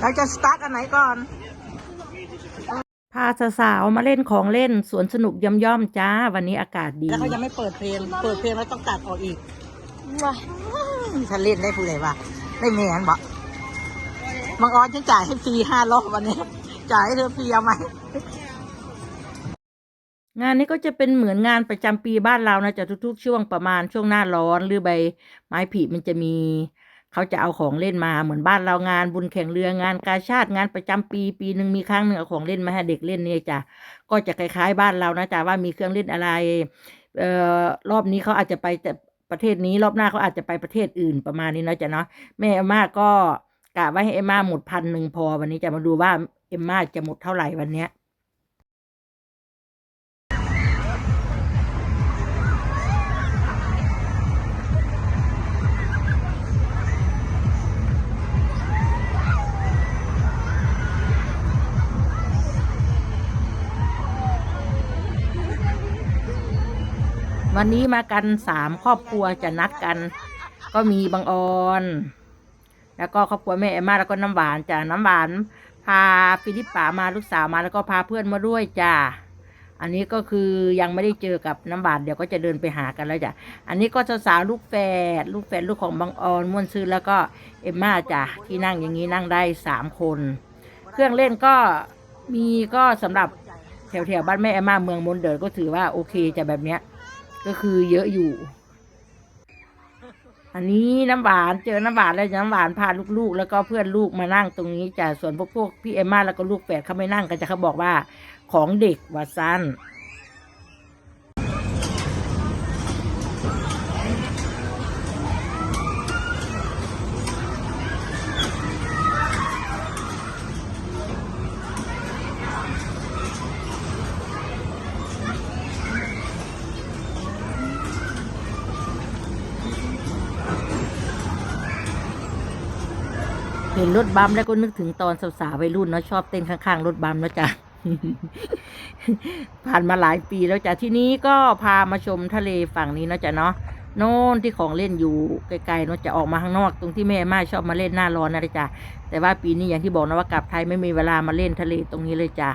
เราจะสตาร์ทอันไหนก่อน พาสาวๆมาเล่นของเล่นสวนสนุกย่อมๆจ้า วันนี้อากาศดี แล้วเขายังไม่เปิดเพลง เปิดเพลงแล้วต้องตัดออกอีกว้าถ้าเล่นได้ผู้ใดวะได้แมนบอกบางออนฉันจ่ายให้ฟรีห้ารอบวันนี้ จ่ายให้เธอฟรีเอาไหมงานนี้ก็จะเป็นเหมือนงานประจำปีบ้านเรานะจะทุก ๆ ช่วงประมาณช่วงหน้าร้อนหรือใบไม้ผลิมันจะมี เขาจะเอาของเล่นมาเหมือนบ้านเรางานบุญแข่งเรืองานกาชาติงานประจำปี ปีหนึ่งมีครั้งหนึ่งเอาของเล่นมาให้เด็กเล่นเนี่ยจ้ะก็จะคล้ายๆบ้านเรานะจ๊ะว่ามีเครื่องเล่นอะไรเอ่อรอบนี้เขาอาจจะไปแต่ประเทศนี้รอบหน้าเขาอาจจะไปประเทศอื่นประมาณนี้เนาะจ๊ะเนาะแม่เอมม่าก็กะไว้ให้เอ็มม่าหมดพันหนึ่งพอวันนี้จะมาดูว่าเอ็มม่าจะหมดเท่าไหร่วันเนี้ย วันนี้มากันสามครอบครัวจะนัดกัน ก็มีบางออน แล้วก็ครอบครัวแม่เอมมาแล้วก็น้ำหวานจ้ะน้ำหวาน พาฟิลิปป๋ามาลูกสาวมาแล้วก็พาเพื่อนมาด้วยจ้ะอันนี้ก็คือยังไม่ได้เจอกับน้ำหวานเดี๋ยวก็จะเดินไปหากันแล้วจ้ะ อันนี้ก็สาวๆลูกแฝดลูกแฝดลูกของบางออนม่วนซื้อแล้วก็เอมมาจ้ะที่นั่งอย่างนี้นั่งได้สามคน เครื่องเล่นก็มีก็สำหรับแถวๆบ้านแม่เอมมาเมืองมนเดิร์ก็ถือว่าโอเคจะแบบเนี้ย ก็คือเยอะอยู่ อันนี้น้ำหวานเจอน้ำหวานแล้วน้ำหวานพาลูกๆ แล้วก็เพื่อนลูกมานั่งตรงนี้จ้ะส่วนพวกพวกพี่เอมมาแล้วก็ลูกแฝดเขาไม่นั่งกันจะเขาบอกว่า ของเด็กว่าสั้น เห็นรถบัมแล้วก็นึกถึงตอนสาวๆวัยรุ่นเนาะชอบเต้นข้างๆรถบัมแล้วจ้ะผ่านมาหลายปีแล้วจ้ะที่นี้ก็พามาชมทะเลฝั่งนี้เนาะจ้ะเนาะโน่นที่ของเล่นอยู่ไกลๆเนาะจะออกมาข้างนอกตรงที่แม่มาชอบมาเล่นหน้าร้อนนะจ้ะแต่ว่าปีนี้อย่างที่บอกนะว่ากลับไทยไม่มีเวลามาเล่นทะเลตรงนี้เลยจ้ะ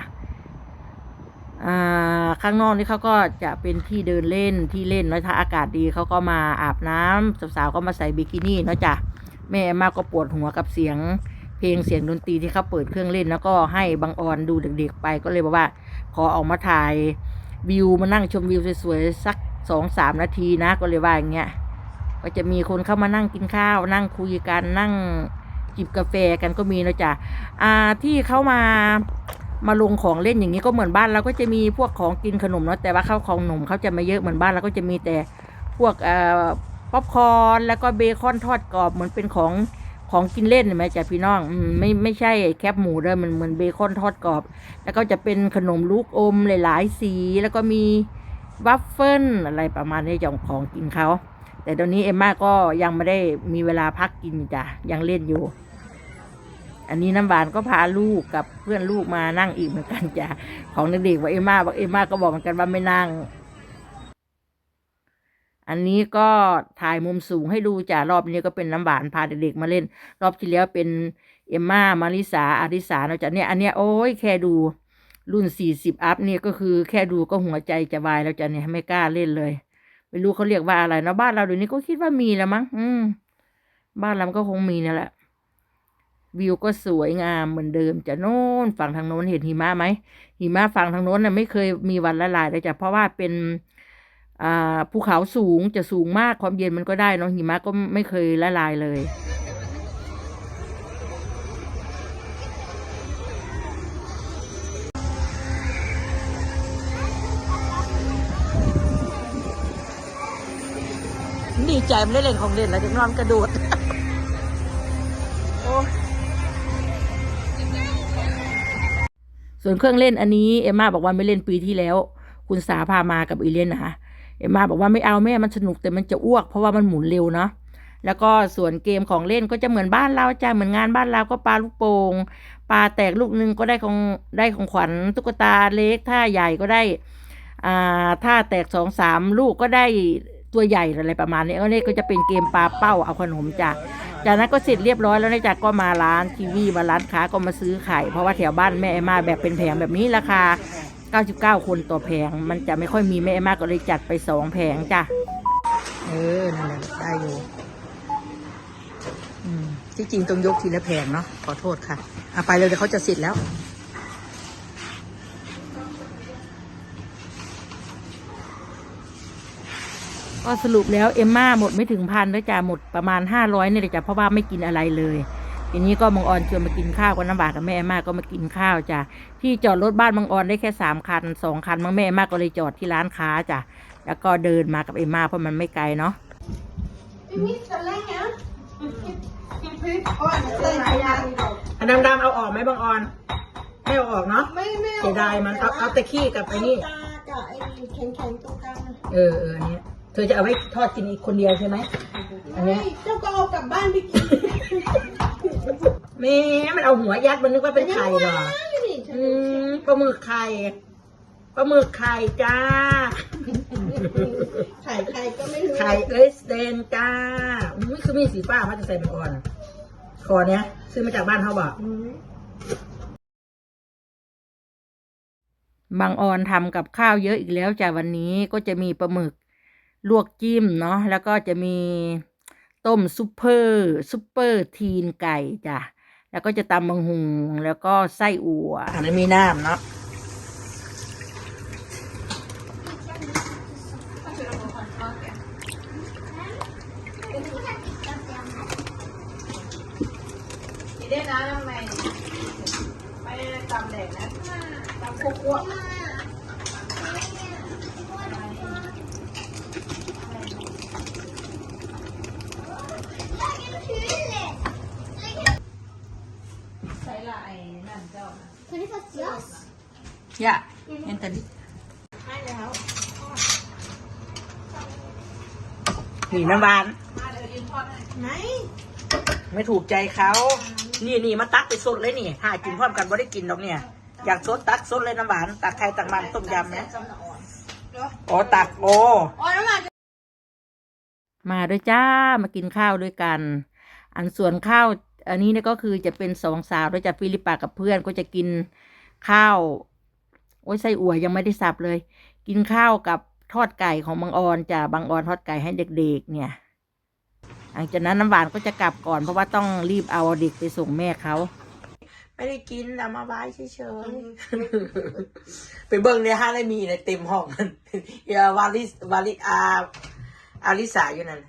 ข้างนอกนี่เขาก็จะเป็นที่เดินเล่นที่เล่นเนาะถ้าอากาศดีเขาก็มาอาบน้ำสาวๆก็มาใส่บิกินี่เนาะจ้ะ แม่แอมาก็ปวดหัวกับเสียง เพลงเสียงดนตรีที่เขาเปิดเครื่องเล่น แล้วก็ให้บางออนดูเด็กๆไปก็เลยบอกว่า ขอออกมาถ่ายวิวมานั่งชมวิวสวยๆสักสองสามนาทีนะก็เลยว่าอย่างเงี้ยก็จะมีคนเข้ามานั่งกินข้าว นั่งคุยกันนั่งจิบกาแฟกันก็มีนะจ๊ะอ่าที่เขามามาลงของเล่นอย่างนี้ก็เหมือนบ้านเราก็จะมีพวกของกินขนมเนาะแต่ว่าข้าวของหนมเขาจะไม่เยอะเหมือนบ้านเราก็จะมีแต่พวกเอ่อ ป๊อปคอร์นแล้วก็เบคอนทอดกรอบเหมือนเป็นของของกินเล่นไหมจ๊ะพี่น้องอไม่ไม่ใช่แคบหมูเด้อมันเหมือนเบคอนทอดกรอบ แล้วก็จะเป็นขนมลูกอมหลายๆ สี แล้วก็มีวัฟเฟิลอะไรประมาณนี้ของของกินเขา แต่ตอนนี้เอมม่าก็ยังไม่ได้มีเวลาพักกินจ้ะยังเล่นอยู่ อันนี้น้ำหวานก็พาลูกกับเพื่อนลูกมานั่งอีกเหมือนกันจ้ะของเด็กๆว่าเอมม่าบอกเอมม่าก็บอกเหมือนกันว่าไม่นั่ง อันนี้ก็ถ่ายมุมสูงให้ดูจ้ะรอบนี้ก็เป็นน้ำหวานพาเด็กๆมาเล่น รอบที่แล้วเป็นเอมมามาริสาอาริสาเนาจ้ะเนี่ยอันเนี้ยโอ้ยแค่ดูรุ่นสี่สิบอัพเนี่ยก็คือแค่ดูก็หัวใจจะวายแล้วจ้ะเนี่ยไม่กล้าเล่นเลยไม่รู้เขาเรียกว่าอะไรเนาะบ้านเราเดี๋ยวนี้ก็คิดว่ามีแล้วมั้งอืมบ้านเราก็คงมีนั่นแหละ วิวก็สวยงามเหมือนเดิมจะโน่นฝั่งทางโน้นเห็นหิมะไหมหิมะฝั่งทางโน้นน่ะไม่เคยมีวันละลายเลยจ้ะเพราะว่าเป็น อ่าภูเขาสูงจะสูงมากความเย็นมันก็ได้เนาะหิมะก็ไม่เคยละลายเลย ดีใจมันได้เล่นของเล่นแล้วจะนอนกระโดดโอ้ยส่วนเครื่องเล่นอันนี้เอมมาบอกว่าไม่เล่นปีที่แล้ว คุณสาพามากับอีเลียนนะคะ เอมมาบอกว่าไม่เอาแม่มันสนุกแต่มันจะอ้วก เพราะว่ามันหมุนเร็วเนาะแล้วก็ส่วนเกมของเล่นก็จะเหมือนบ้านเราจ้าเหมือนงานบ้านเราก็ปลาลูกโป่งปลาแตกลูกหนึงก็ได้ของได้ของขวัญตุ๊กตาเล็กถ้าใหญ่ก็ได้อ่าถ้าแตกสองสามลูกก็ได้ตัวใหญ่อะไรประมาณนี้เออนี่ก็จะเป็นเกมปลาเป้าเอาขนมจ้ะจากนั้นก็เสร็จเรียบร้อยแล้วนะจ๊ะก็มาร้านทีวีมาร้านค้าก็มาซื้อไข่เพราะว่าแถวบ้านแม่เอมาแบบเป็นแผงแบบนี้ราคา 99 คนต่อแผง มันจะไม่ค่อยมีแม่เอมมาก็เลยจัดไปสองแผงจ้ะ เออ นั่นแหละได้อยู่อืมที่จริงต้องยกทีละแผงเนาะขอโทษค่ะเอาไปเลยเดี๋ยวเขาจะเสร็จแล้ว ก็สรุปแล้วเอมม่าหมดไม่ถึงพันแล้วจ้ะหมดประมาณห้าร้อยนี่แหละจ้ะเพราะว่าไม่กินอะไรเลย ทีนี้ก็มังออนชวนมากินข้าวกับน้ำบากกับแม่เอมม่าก็มากินข้าวจ้ะที่จอดรถบ้านมังออนได้แค่สามคันสองคันมังแม่เอมม่าก็เลยจอดที่ร้านค้าจ้ะแล้วก็เดินมากับเอมม่าเพราะมันไม่ไกลเนาะ อันดำๆเอาออกไหมบางออนไม่เอาออกเนาะไม่ไม่เสียดายมันเอาเอาแต่ขี้กับไอ้นี่ตากับไอ้แข็งแข็งๆตรงกลางอะเออเอออันนี้เธอจะเอาไว้ทอดกินอีกคนเดียวใช่ไหมอันเนี้ยเฮ้ยเจ้าก็เอากลับบ้านไปกิน แม่มันเอาหัวยัดมันนึกว่าเป็นไข่เหรอนี่อืมปลาหมึกไข่ปลาหมึกไข่จ้า ไข่ไข่ก็ไม่รู้ไข่เอสเตนจ้าอุ้ยคือมีสีฟ้ามาจะใส่ไปก่อนคอเนี้ย ซื้อมาจากบ้านเขาบอกอืมบางออนทำกับข้าวเยอะอีกแล้วจ้ะวันนี้ก็จะมีปลาหมึก ลวกจิ้มเนาะแล้วก็จะมี ต้มซุปเปอร์ซุปเปอร์ทีนไก่จ้ะ แล้วก็จะตำบังหุงแล้วก็ไส้อั่วอันนั้มีน้ำเนาะได้นะทำไมไม่ตำแดงนะตำคั่ว25 Jahr. อย่าเห็นแต่ดิให้แล้วหนีน้ำหวาน ไหนไม่ถูกใจเขา นี่นี่มาตักไปสดเลยนี่หากินพร้อมกันบ่ได้กินหรอกเนี่ย อยากสดตักสดเลยน้ำหวาน ตักไข่ตักมันต้มยำไหมอ๋อตักโออ๋อน้ำมันมาด้วยจ้ามากินข้าวด้วยกัน อันส่วนข้าว อันนี้เนี่ยก็คือจะเป็นสองสาวด้วยจ้ะฟิลิปปากับเพื่อนก็จะกินข้าว โอ้ยไส้อั่วยังไม่ได้สับเลย กินข้าวกับทอดไก่ของบางออนจ้ะบางออนทอดไก่ให้เด็กๆ เนี่ยหลังจากนั้นน้ำหวานก็จะกลับก่อนเพราะว่าต้องรีบเอาเด็กไปส่งแม่เขาไม่ได้กินเอามาไว้เฉยๆไปเบิ่งเนี่ยฮะได้มีในเต็มห้องมันวาลิสวาลิอาอาลิสาอยู่นั่น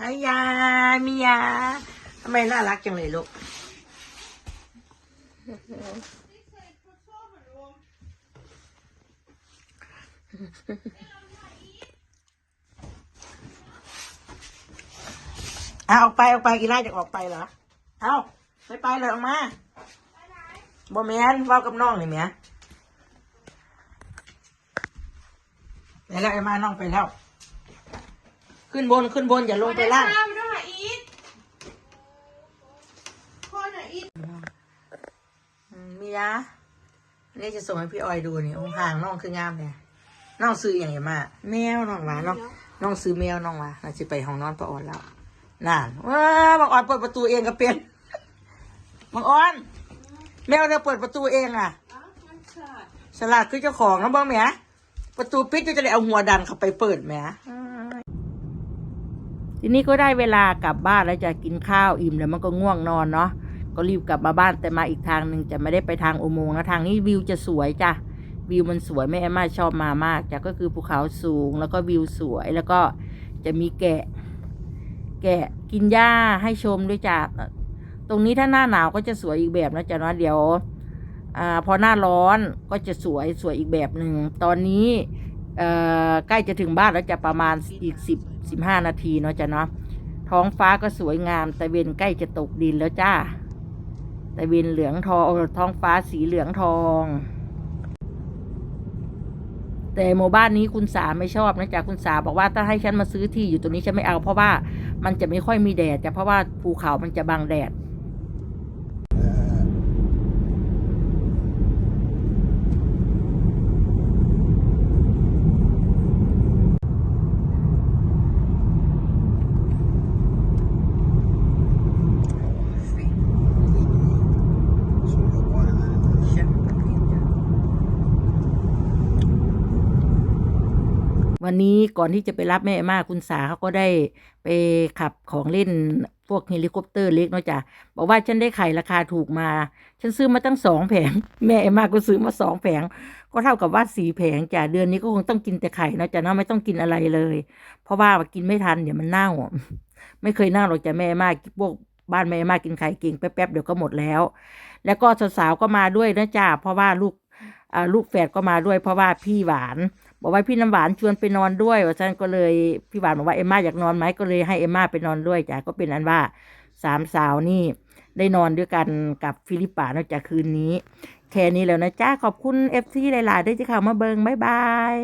ฮายามียา ทำไมน่ารักจังเลยลูก เอาออกไปออกไปกีฬาจะออกไปเหรอ เอาไม่ไปเลยออกมาบอแมนว้ากับน้องนี่แหม่ไปแล้วไอ้มาน้องไปแล้ว ขึ้นบนขึ้นบนอย่าลงไปล่าง ข้าวไม่ต้องหาอีทพ่ อหน่ะอีทอืมมียะนี่จะส่งให้พี่ออยดูนี่โอ้ห่างน้องคืองามเนี่ยน้องซื้ออย่างไรมาแมวน้องหวาน้องน้องซื้อแมวน้องหวาเราจะไปห้องนอนป้าออนแล้วนั่นว้าบางออนเปิดประตูเองก็เป็นบางออน แมวเธอเปิดประตูเองอะฉลาดคือเจ้าของนะบ้างไหมประตูปิดจะได้เอาหัวดันเข้าไปเปิดไหมทีนี้ก็ได้เวลากลับบ้านแล้วจะกินข้าวอิ่มแล้วมันก็ง่วงนอนเนาะ ก็รีบกลับมาบ้านแต่มาอีกทางหนึ่งจะไม่ได้ไปทางอุโมงค์นะทางนี้วิวจะสวยจ้ะวิวมันสวยแม่แอมมาชอบมามากจ้ะก็คือภูเขาสูงแล้วก็วิวสวยแล้วก็จะมีแกะ แกะกินหญ้าให้ชมด้วยจ้ะตรงนี้ถ้าหน้าหนาวก็จะสวยอีกแบบนะจ๊ะเนาะเดี๋ยวอพอหน้าร้อนก็จะสวยสวยอีกแบบหนึ่งตอนนี้ใกล้จะถึงบ้านแล้วจะประมาณอีกสิบสิบห้านาทีเนาะจ้ะเนาะท้องฟ้าก็สวยงามแตะเวนใกล้จะตกดินแล้วจ้า ตะเวนเหลืองทองท้องฟ้าสีเหลืองทอง แต่หมู่บ้านนี้คุณสาไม่ชอบนะจ๊ะคุณสาบอกว่าถ้าให้ฉันมาซื้อที่อยู่ตรงนี้ฉันไม่เอาเพราะว่ามันจะไม่ค่อยมีแดดจ้ะเพราะว่าภูเขามันจะบังแดด นี้ก่อนที่จะไปรับแม่เอมาคุณสาเขาก็ได้ไปขับของเล่นพวกเฮลิคอปเตอร์เล็กเนาะจ้ะบอกว่าฉันได้ไข่ราคาถูกมา ฉันซื้อมาตั้งสองแผง แม่เอมาก็ซื้อมาสองแผง ก็เท่ากับว่าสี่แผงจ้ะเดือนนี้ก็คงต้องกินแต่ไข่เนาะจ้ะเนาะไม่ต้องกินอะไรเลย เพราะว่ากินไม่ทันเดี๋ยวมันเน่า ไม่เคยเน่าหรอกจ้ะแม่เอมาพวกบ้านแม่เอมากินไข่เก่งแป๊บๆเดี๋ยวก็หมดแล้ว แล้วก็สาวๆก็มาด้วยนะจ้ะเพราะว่าลูกอ่าลูกแฝดก็มาด้วยเพราะว่าพี่หวาน บอกว่าพี่น้ำหวานชวนไปนอนด้วยว่าฉันก็เลยพี่หวานบอกว่าเอมมาอยากนอนไหมก็เลยให้เอมมาไปนอนด้วยจ้ะก็เป็นอันว่าสามสาวนี่ได้นอนด้วยกันกับฟิลิปปานอกจากคืนนี้ แค่นี้แล้วนะจ้าขอบคุณเอฟซีหลายๆด้วยที่เข้ามาเบิงบ๊ายบาย